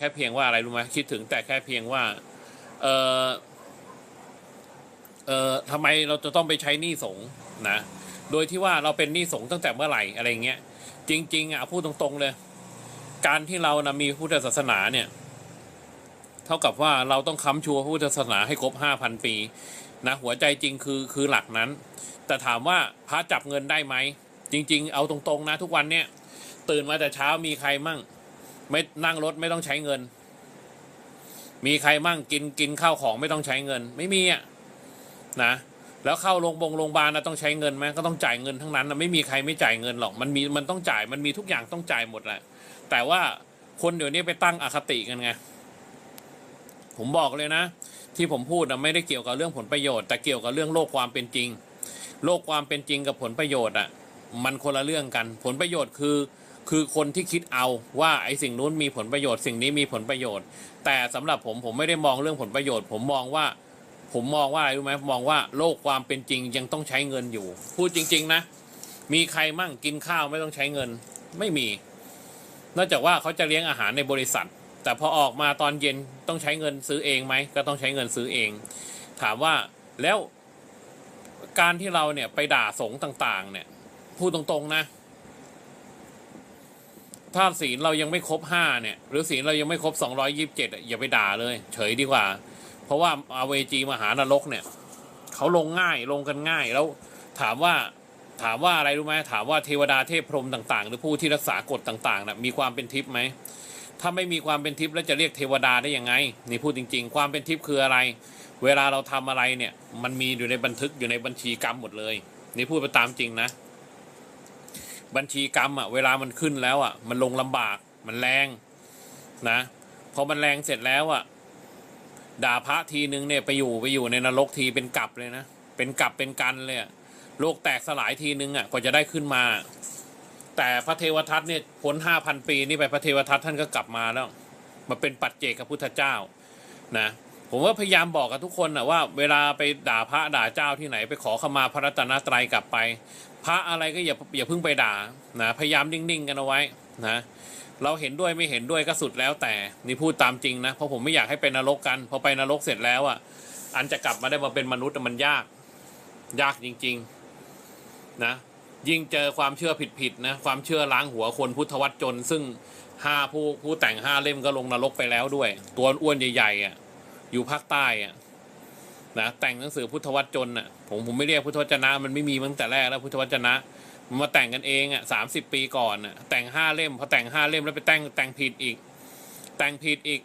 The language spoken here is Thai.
แค่เพียงว่าอะไรรู้ไหมคิดถึงแต่แค่เพียงว่า เออเออทำไมเราจะต้องไปใช้หนี้สงนะ โดยที่ว่าเราเป็นหนี้สงตั้งแต่เมื่อไหร่อะไรเงี้ย จริง ๆอะพูดตรงๆเลย การที่เรานะมีพุทธศาสนาเนี่ย เท่ากับว่าเราต้องค้ำชูพรพุทธศาสนาให้ครบห้าพันปีนะหัวใจจริงคือคือหลักนั้น แต่ถามว่าพระจับเงินได้ไหมจริง ๆ เอาตรงๆนะทุกวันเนี่ย ตื่นมาแต่เช้ามีใครมั่ง ไม่นั่งรถไม่ต้องใช้เงิน มีใครมั่งกินกินข้าวของไม่ต้องใช้เงิน ไม่มีอะนะแล้วเข้าโรงพยาบาลโรงพยาบาลนะต้องใช้เงินไหมก็ต้องจ่ายเงินทั้งนั้นนะไม่มีใครไม่จ่ายเงินหรอกมันมีมันต้องจ่ายมันมีทุกอย่างต้องจ่ายหมดแหละแต่ว่าคนเดี๋ยวนี้ไปตั้งอคติกันไงผมบอกเลยนะ ที่ผมพูดนะไม่ได้เกี่ยวกับเรื่องผลประโยชน์แต่เกี่ยวกับเรื่องโลกความเป็นจริง โลกความเป็นจริงกับผลประโยชน์อะ มันคนละเรื่องกัน ผลประโยชน์คือ คือคนที่คิดเอาว่าไอ้สิ่งนู้นมีผลประโยชน์สิ่งนี้มีผลประโยชน์ แต่สำหรับผมผมไม่ได้มองเรื่องผลประโยชน์ ผมมองว่า ผมมองว่าอะไรรู้ไหมมองว่าโลกความเป็นจริงยังต้องใช้เงินอยู่ พูดจริง ๆ นะ มีใครมั่งกินข้าวไม่ต้องใช้เงินไม่มี นอกจากว่าเขาจะเลี้ยงอาหารในบริษัท แต่พอออกมาตอนเย็นต้องใช้เงินซื้อเองไหมก็ต้องใช้เงินซื้อเอง ถามว่าแล้วการที่เราเนี่ยไปด่าสงต่าง ๆ เนี่ยพูดตรงๆนะ ถ้าศีลเรายังไม่ครบห้าเนี่ย หรือศีลเรายังไม่ครบสองร้อยิบเจ็ดอย่าไปด่าเลย เฉยดีกว่า เพราะว่าอาเวจีมหานรกเนี่ยเขาลงง่ายลงกันง่ายแล้วถามว่าถามว่าอะไรรู้ไหมถามว่าเทวดาเทพพรหมต่างๆ หรือผู้ที่รักษากฎต่างๆนะมีความเป็นทิพย์ไหมถ้าไม่มีความเป็นทิพย์แล้วจะเรียกเทวดาได้ยังไงนี่พูดจริง ๆ ความเป็นทิพย์คืออะไร เวลาเราทำอะไรเนี่ย มันมีอยู่ในบันทึกอยู่ในบัญชีกรรมหมดเลย นี่พูดไปตามจริงนะ บัญชีกรรมอะเวลามันขึ้นแล้วอะมันลงลำบากมันแรงนะพอมันแรงเสร็จแล้วอะด่าพระทีนึงเนี่ยไปอยู่ไปอยู่ในนรกทีเป็นกลับเลยนะเป็นกลับเป็นกันเลยโลกแตกสลายทีนึงอะกว่าจะได้ขึ้นมา แต่พระเทวทัตเนี่ยพ้นห้าพันปีนี่ไปพระเทวทัตท่านก็กลับมาแล้วมาเป็นปัจเจกกับพุทธเจ้านะ ผมว่าพยายามบอกกับทุกคนนะว่า เวลาไปด่าพระด่าเจ้าที่ไหน ไปขอขมาพระรัตนตรัยกลับไป พระอะไรก็อย่าอย่าเพิ่งไปด่านะพยายามนิ่งๆกันเอาไว้นะเราเห็นด้วยไม่เห็นด้วยก็สุดแล้วแต่นี่พูดตามจริงนะเพราะผมไม่อยากให้ไปนรกกันพอไปนรกเสร็จแล้วอะอันจะกลับมาได้มาเป็นมนุษย์มันยาก ยากจริง ๆนะยิ่งเจอความเชื่อผิดๆนะความเชื่อล้างหัวคนพุทธวัจจน ซึ่งห้าผู้ผู้แต่งห้าเล่มก็ลงนรกไปแล้วด้วย ตัวอ้วนใหญ่ๆอะ อยู่ภาคใต้อะนะแต่งหนังสือพุทธวัจจนอะผมผมไม่เรียกพุทธวจนะ มันไม่มีตั้งแต่แรกแล้วพุทธวจนะมันมาแต่งกันเองอะสามสิบปีก่อนอะแต่งห้าเล่มพอแต่งห้าเล่มแล้วไปแต่งแต่งผิดอีก แต่งผิดอีก